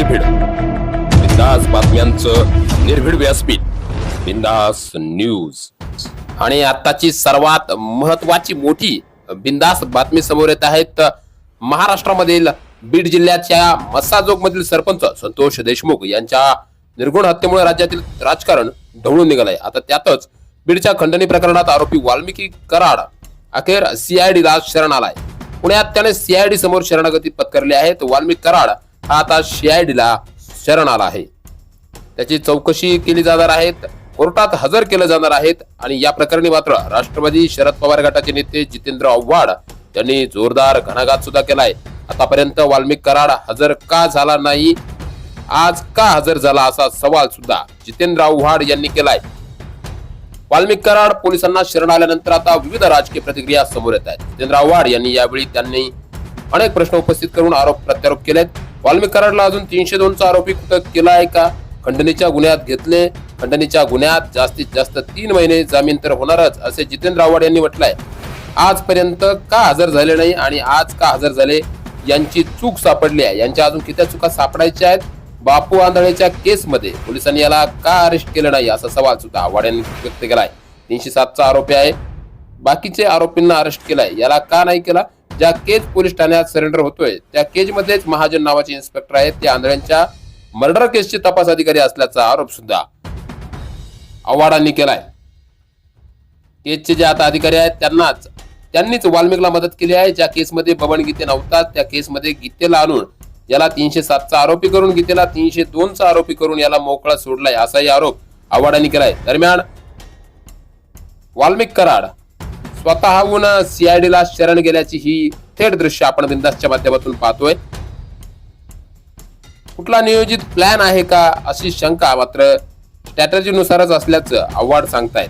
निर्भीड. बिंदास बातम्यांचं निर्भीड व्यासपीठ. बिंदास न्यूज. आणि आताची सर्वात महत्वाची मोठी बिंदास बातमी समोर येत आहेत महाराष्ट्रामधील बीड जिल्ह्याच्या मसाजोग मधील सरपंच संतोष देशमुख यांच्या निर्गुण हत्येमुळे राज्यातील राजकारण ढवळून निघालंय. आता त्यातच बीडच्या खंडणी प्रकरणात आरोपी वाल्मिकी कराड अखेर सीआयडीला शरण आलाय. पुण्यात त्याने सीआयडी समोर शरणागती पत्करली आहे तर वाल्मिक कराड हा आता सीआयडीला शरण आला आहे. त्याची चौकशी केली जाणार आहेत कोर्टात हजर केलं जाणार आहेत आणि या प्रकरणी मात्र राष्ट्रवादी शरद पवार गटाचे नेते जितेंद्र आव्हाड त्यांनी जोरदार घणाघात सुद्धा केलाय. आतापर्यंत वाल्मिक कराड हजर का झाला नाही? आज का हजर झाला असा सवाल सुद्धा जितेंद्र आव्हाड यांनी केलाय. वाल्मिक कराड पोलिसांना शरण आल्यानंतर आता विविध राजकीय प्रतिक्रिया समोर येत आहेत. जितेंद्र आव्हाड यांनी यावेळी त्यांनी अनेक प्रश्न उपस्थित करून आरोप प्रत्यारोप केलेत. वाल्मिक कराडला अजून तीनशे दोनचा आरोपी कुठं केला आहे का? खंडणीच्या गुन्ह्यात घेतले. खंडणीच्या गुन्ह्यात जास्तीत जास्त तीन महिने जामीन तर होणारच असे जितेंद्र आव्हाड यांनी म्हटलंय. आजपर्यंत का हजर झाले नाही आणि आज का हजर झाले? यांची चूक सापडली आहे. यांच्या अजून किती चुका सापडायच्या आहेत? बापू आंधळेच्या केसमध्ये पोलिसांनी याला का अरेस्ट केलं नाही असा सवाल सुद्धा आव्हाड यांनी व्यक्त केलाय. तीनशे सातचा आरोपी आहे. बाकीचे आरोपींना अरेस्ट केलाय. याला का नाही केला? ज्या केज पोलीस ठाण्यात सरेंडर होतोय त्या केज मध्येच महाजन नावाचे इन्स्पेक्टर आहेत. ते आंधळ्यांच्या मर्डर केसचे तपास अधिकारी असल्याचा आरोप सुद्धा आव्हाडांनी केलाय. केजचे जे आता अधिकारी आहेत त्यांनाच त्यांनीच वाल्मिकला मदत केली आहे. ज्या केसमध्ये बबन गीते नव्हतात त्या केसमध्ये गीतेला आणून याला तीनशे सातचा आरोपी करून गीतेला तीनशे दोनचा आरोपी करून याला मोकळा सोडलाय असाही आरोप आव्हाडांनी केलाय. दरम्यान वाल्मिक कराड स्वतःहून सीआयडीला शरण गेल्याची ही थेट दृश्य आपण बिंदासच्या माध्यमातून पाहतोय. कुठला नियोजित प्लॅन आहे का अशी शंका मात्र स्ट्रॅटर्जीनुसारच असल्याचं आव्हाड सांगतायत.